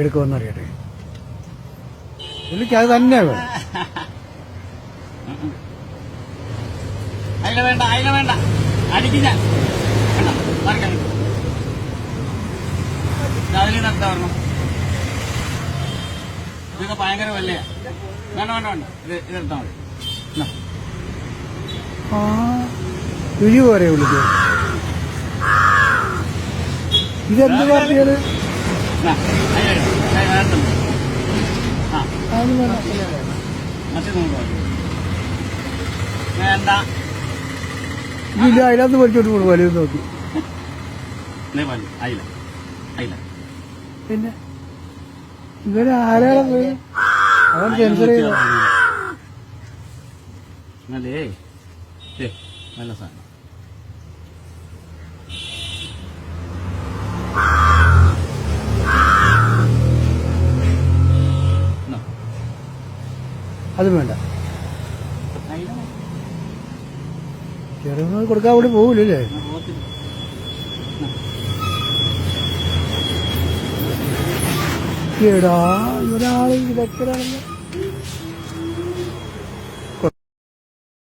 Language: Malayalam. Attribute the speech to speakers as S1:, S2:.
S1: എടുക്കുമെന്നറിയട്ടെ എനിക്ക് അത് തന്നെ വേണം.
S2: അതിനെ വേണ്ട അതിനെ വേണ്ട. നടത്താൻ പറഞ്ഞു ഇതൊക്കെ ഭയങ്കര വല്ലയാ വേണ്ട വേണ്ട വേണ്ട. ഇത് ഇതെടുത്താൽ മതി.
S1: രുചി പോരെ വിളിക്കുക ഇതെന്ത് പാർട്ടിയാണ്?
S2: ആ. മറ്റേ വേണ്ട.
S1: ഇല്ല അതിനകത്ത് പഠിച്ചോട്ട് കൂടും വലുത് നോക്കി.
S2: അയില. അയില.
S1: പിന്നെ? അവൻ സെൻസർ ചെയ്ത
S2: നല്ല സാധനം.
S1: അതും വേണ്ട ചെറുങ്ങൾ കൊടുക്കാൻ കൂടി പോകില്ലല്ലേ. എടാ ഇവരാൾ ഇതൊക്കെ